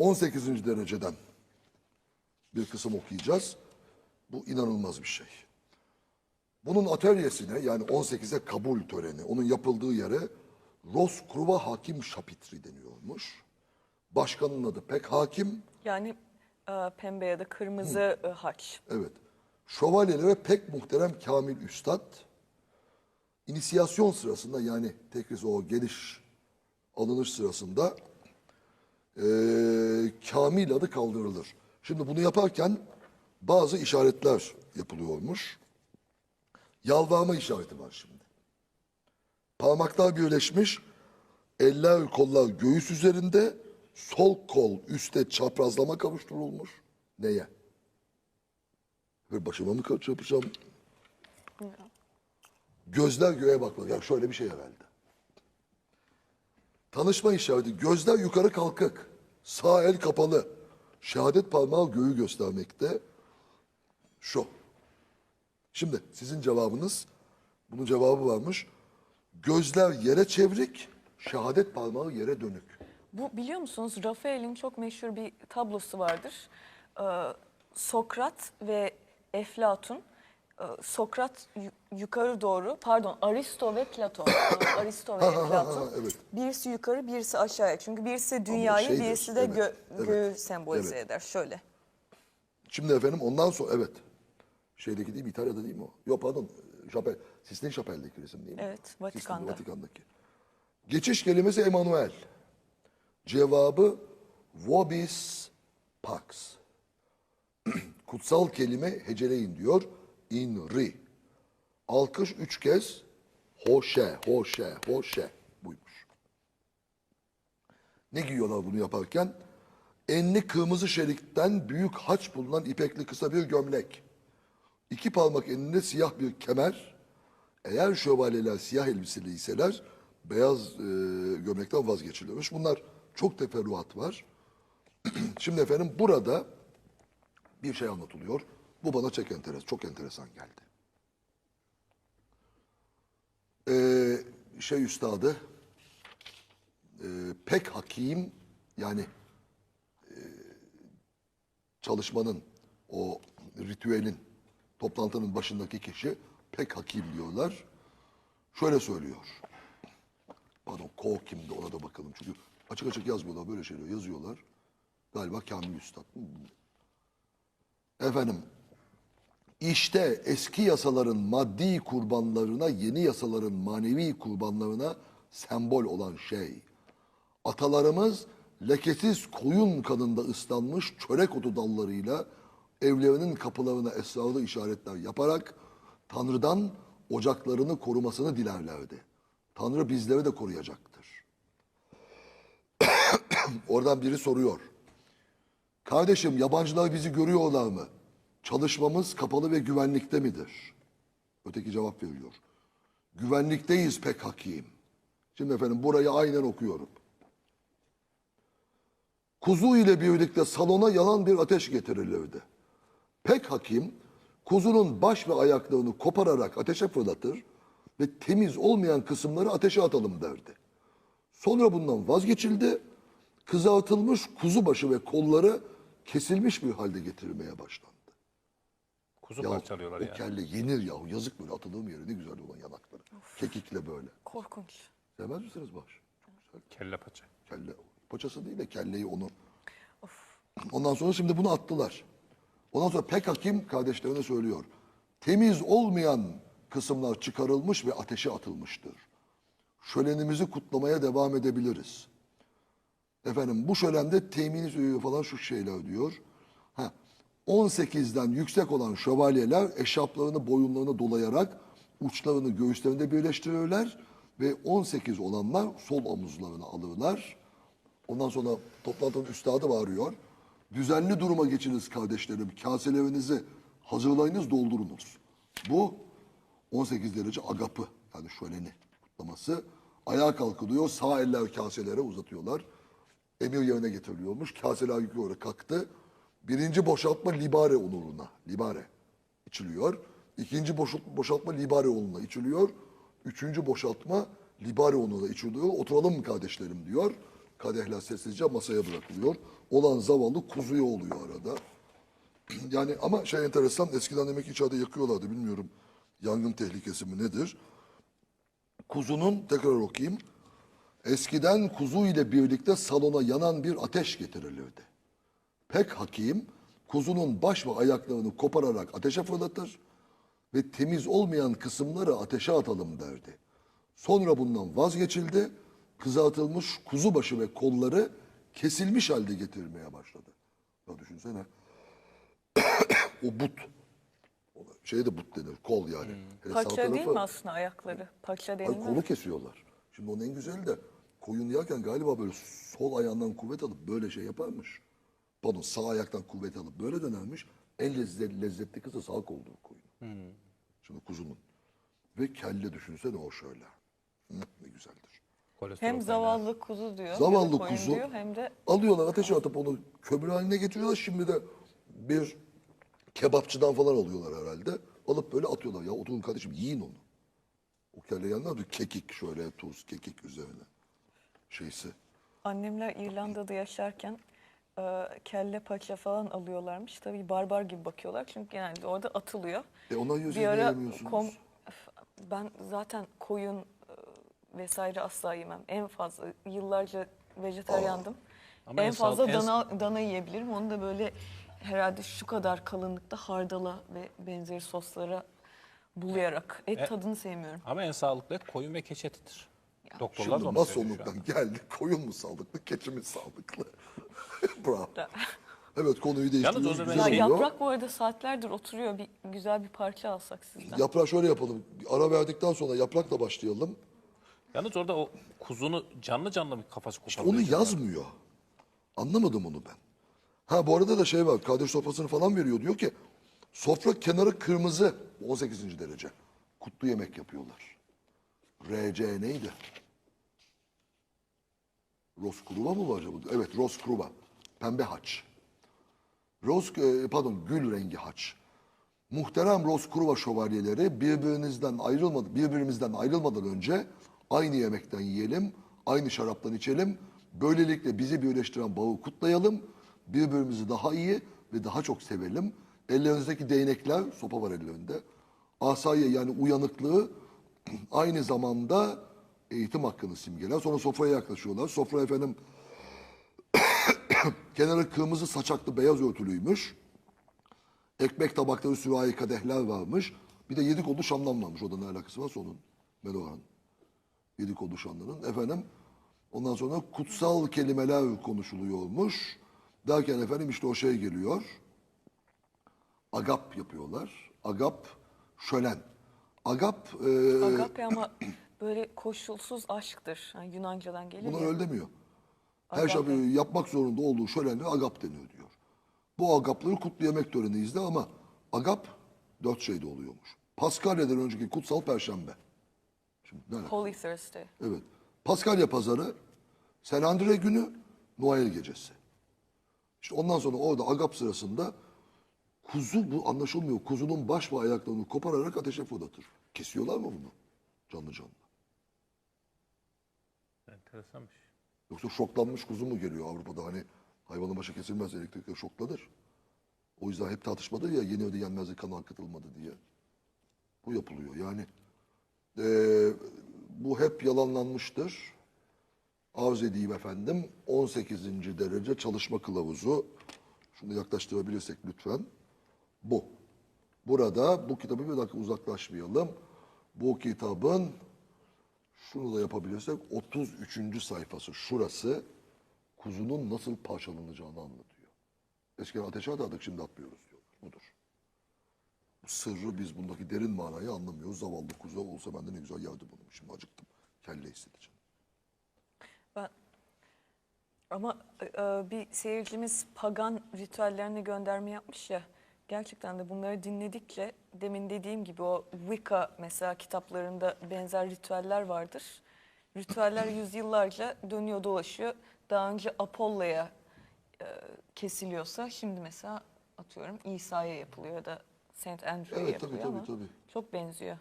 18. dereceden bir kısım okuyacağız. Bu inanılmaz bir şey. Bunun atölyesine yani 18'e kabul töreni, onun yapıldığı yere Roskruva Hakim Şapitri deniyormuş. Başkanın adı Pek Hakim. Yani e, pembe ya da kırmızı e, haç. Evet. Şövalyelere pek muhterem Kamil Üstad inisiyasyon sırasında yani tekrar o geliş alınış sırasında eee Kamil adı kaldırılır. Şimdi bunu yaparken bazı işaretler yapılıyormuş. Yalvarma işareti var şimdi. Parmaklar birleşmiş, eller kollar göğüs üzerinde, sol kol üstte çaprazlama kavuşturulmuş. Neye? Ve başıma mı çarpacağım? Gözler göğe bakmak. Yani şöyle bir şey herhalde. Tanışma işareti. Gözler yukarı kalkık. Sağ el kapalı. Şehadet parmağı göğü göstermekte. Şu. Şimdi sizin cevabınız, bunun cevabı varmış. Gözler yere çevrik, şehadet parmağı yere dönük. Bu biliyor musunuz Rafael'in çok meşhur bir tablosu vardır. Ee, Sokrat ve Eflatun. Ee, Sokrat yu- yukarı doğru, pardon Aristo ve Platon. Aristo ve Eflatun. evet. Birisi yukarı, birisi aşağıya. Çünkü birisi dünyayı, şeydir, birisi de evet, gö- evet, göğü sembolize evet. eder. Şöyle. Şimdi efendim ondan sonra evet. Şeydeki değil mi? İtalya'da değil mi o? Yok pardon. Şapel, Sistine Şapel'deki resim değil mi? Evet, Sistine, Vatikan'da. Vatikan'daki. Geçiş kelimesi Emanuel. Cevabı vobis pax. Kutsal kelime heceleyin diyor. Inri. Alkış üç kez hoşe, hoşe, hoşe buymuş. Ne giyiyorlar bunu yaparken? Enli kırmızı şerikten büyük haç bulunan ipekli kısa bir gömlek. İki parmak eninde siyah bir kemer. Eğer şövalyeler siyah elbiseliyseler beyaz e, gömlekten vazgeçiliyormuş. Bunlar çok teferruat var. Şimdi efendim burada bir şey anlatılıyor. Bu bana çok enteresan, çok enteresan geldi. Ee, şey üstadı e, pek hakim yani e, çalışmanın o ritüelin toplantının başındaki kişi pek hakim diyorlar. Şöyle söylüyor. Pardon Ko kimdi ona da bakalım. Çünkü açık açık yazmıyorlar böyle şeyler yazıyorlar. Galiba Kamil Üstad. Efendim işte eski yasaların maddi kurbanlarına yeni yasaların manevi kurbanlarına sembol olan şey. Atalarımız lekesiz koyun kanında ıslanmış çörek otu dallarıyla evlerinin kapılarına esrarlı işaretler yaparak Tanrı'dan ocaklarını korumasını dilerlerdi. Tanrı bizleri de koruyacaktır. Oradan biri soruyor. Kardeşim yabancılar bizi görüyorlar mı? Çalışmamız kapalı ve güvenlikte midir? Öteki cevap veriyor. Güvenlikteyiz pek hakim. Şimdi efendim burayı aynen okuyorum. Kuzu ile birlikte salona yalan bir ateş getirilirdi. Pek hakim kuzunun baş ve ayaklarını kopararak ateşe fırlatır ve temiz olmayan kısımları ateşe atalım derdi. Sonra bundan vazgeçildi. Kızartılmış kuzu başı ve kolları kesilmiş bir halde getirilmeye başlandı. Kuzu Ya parçalıyorlar o yani. kelle yenir yahu yazık böyle atılığım yeri ne güzel olan yanakları. Kekikle böyle. Korkunç. Sevmez misiniz baş? Güzel. Kelle paça. Kelle. Paçası değil de kelleyi onu. Ondan sonra şimdi bunu attılar. Ondan sonra pek hakim kardeşlerine söylüyor. Temiz olmayan kısımlar çıkarılmış ve ateşe atılmıştır. Şölenimizi kutlamaya devam edebiliriz. Efendim bu şölende temini suyu falan şu şeyler diyor. Ha, 18'den yüksek olan şövalyeler eşaplarını boyunlarına dolayarak uçlarını göğüslerinde birleştirirler ve 18 olanlar sol omuzlarını alırlar. Ondan sonra toplantının üstadı bağırıyor. Düzenli duruma geçiniz kardeşlerim. Kaselerinizi hazırlayınız doldurunuz. Bu 18 derece agapı yani şöleni kutlaması. Ayağa kalkılıyor. Sağ eller kaselere uzatıyorlar. Emir yerine getiriliyormuş. Kaseler yukarı kalktı. Birinci boşaltma libare onuruna. Libare içiliyor. İkinci boşalt- boşaltma libare onuruna içiliyor. Üçüncü boşaltma libare onuruna içiliyor. Oturalım mı kardeşlerim diyor. Kadehler sessizce masaya bırakılıyor. Olan zavallı kuzuya oluyor arada. Yani ama şey enteresan eskiden demek içeride yakıyorlardı bilmiyorum. Yangın tehlikesi mi nedir? Kuzunun tekrar okuyayım. Eskiden kuzu ile birlikte salona yanan bir ateş getirilirdi. Pek hakim kuzunun baş ve ayaklarını kopararak ateşe fırlatır ve temiz olmayan kısımları ateşe atalım derdi. Sonra bundan vazgeçildi. Kızartılmış kuzu başı ve kolları kesilmiş halde getirmeye başladı. Ya düşünsene. o but. O Şeye de but denir. Kol yani. Sağ Paça değil tarafı- mi aslında ayakları? Paça Ay, denilmez. kolu kesiyorlar. Şimdi onun en güzeli de koyun yerken galiba böyle sol ayağından kuvvet alıp böyle şey yaparmış. Pardon sağ ayaktan kuvvet alıp böyle dönermiş. En lezzetli, lezzetli kızı sağ koldur koyun. Şimdi kuzunun. Ve kelle düşünsene o şöyle. Hı, ne güzeldir. Kolesterol Hem kaynağı. zavallı kuzu diyor. Zavallı koyun kuzu. Diyor, hem de Alıyorlar ateşe atıp onu kömür haline getiriyorlar. Şimdi de bir kebapçıdan falan alıyorlar herhalde. Alıp böyle atıyorlar. Ya oturun kardeşim yiyin onu. O kelle yanına bir kekik şöyle tuz, kekik üzerine. Şeysi. annemler İrlanda'da yaşarken e, kelle paça falan alıyorlarmış. Tabii barbar gibi bakıyorlar çünkü genelde orada atılıyor. E ona yüz Bir ara yiyemiyorsunuz. kom, ben zaten koyun e, vesaire asla yemem. En fazla yıllarca vejetaryandım. Ama en en fazla sağ- en- dana dana yiyebilirim. Onu da böyle herhalde şu kadar kalınlıkta hardala ve benzeri soslara bulayarak. Et E- tadını sevmiyorum. Ama en sağlıklı et koyun ve keçi etidir. Doktorlar Şimdi da şu masonluktan geldik. Koyun mu sağlıklı, keçi mi sağlıklı? Bravo. Evet konuyu Yalnız değiştiriyoruz. ben Güzel Ya oluyor. yaprak bu arada saatlerdir oturuyor. Bir güzel bir parça alsak sizden. Yaprağı şöyle yapalım. Ara verdikten sonra yaprakla başlayalım. Yalnız orada o kuzunu canlı canlı bir kafası İşte koparılıyor. onu yazmıyor. Anlamadım onu ben. Ha bu arada da şey var. Kardeş sofrasını falan veriyor. Diyor ki sofra kenarı kırmızı. 18. derece. Kutlu yemek yapıyorlar. RC neydi? Roskruva mı var acaba? Evet Roskruva. Pembe haç. Ros, e, pardon gül rengi haç. Muhterem Roskruva şövalyeleri birbirinizden ayrılmadı, birbirimizden ayrılmadan önce aynı yemekten yiyelim, aynı şaraptan içelim. Böylelikle bizi birleştiren bağı kutlayalım. Birbirimizi daha iyi ve daha çok sevelim. Ellerinizdeki değnekler, sopa var ellerinde. Asayiye yani uyanıklığı aynı zamanda eğitim hakkını simgeler. Sonra sofraya yaklaşıyorlar. Sofra efendim kenarı kırmızı saçaklı beyaz örtülüymüş. Ekmek tabakları, sürahi kadehler varmış. Bir de yedi kollu şamdan varmış. O da ne alakası varsa onun. Melohan. Yedi kollu şamdanın. Efendim ondan sonra kutsal kelimeler konuşuluyormuş. Derken efendim işte o şey geliyor. Agap yapıyorlar. Agap şölen. Agap e, Agape ama böyle koşulsuz aşktır. Yani Yunanca'dan gelir Buna ya. öyle demiyor. Her Agape. şey yapmak zorunda olduğu şölenle agap deniyor diyor. Bu agapları kutlu yemek töreni izle ama agap dört şeyde oluyormuş. Paskalya'dan önceki kutsal perşembe. Şimdi ne alaka? Holy Thursday. Evet. Paskalya pazarı, Sen Andre günü, Noel gecesi. İşte ondan sonra orada agap sırasında kuzu bu anlaşılmıyor. Kuzunun baş ve ayaklarını kopararak ateşe fırlatır. Kesiyorlar mı bunu? Canlı canlı. Enteresanmış. Yoksa şoklanmış kuzu mu geliyor Avrupa'da hani hayvanın başı kesilmez elektrikle şoklanır. O yüzden hep tartışmadır ya yeni öde yenmezlik kanı akıtılmadı diye. Bu yapılıyor yani. eee, bu hep yalanlanmıştır. Arz edeyim efendim 18. derece çalışma kılavuzu. Şunu yaklaştırabilirsek lütfen. Bu. Burada bu kitabı bir dakika uzaklaşmayalım. Bu kitabın şunu da yapabilirsek 33. sayfası şurası kuzunun nasıl parçalanacağını anlatıyor. Eskiden ateşe atardık şimdi atmıyoruz diyorlar. Budur. Bu sırrı biz bundaki derin manayı anlamıyoruz. Zavallı kuzu olsa ben de ne güzel yerdim bunu. Şimdi acıktım. Kelle hissedeceğim. Ben ama e, bir seyircimiz pagan ritüellerine gönderme yapmış ya. Gerçekten de bunları dinledikçe demin dediğim gibi o Wicca mesela kitaplarında benzer ritüeller vardır. Ritüeller yüzyıllarca dönüyor dolaşıyor. Daha önce Apollo'ya e, kesiliyorsa şimdi mesela atıyorum İsa'ya yapılıyor ya da Saint Andrew'ya Evet, tabii, yapılıyor tabii, ama tabii. çok benziyor.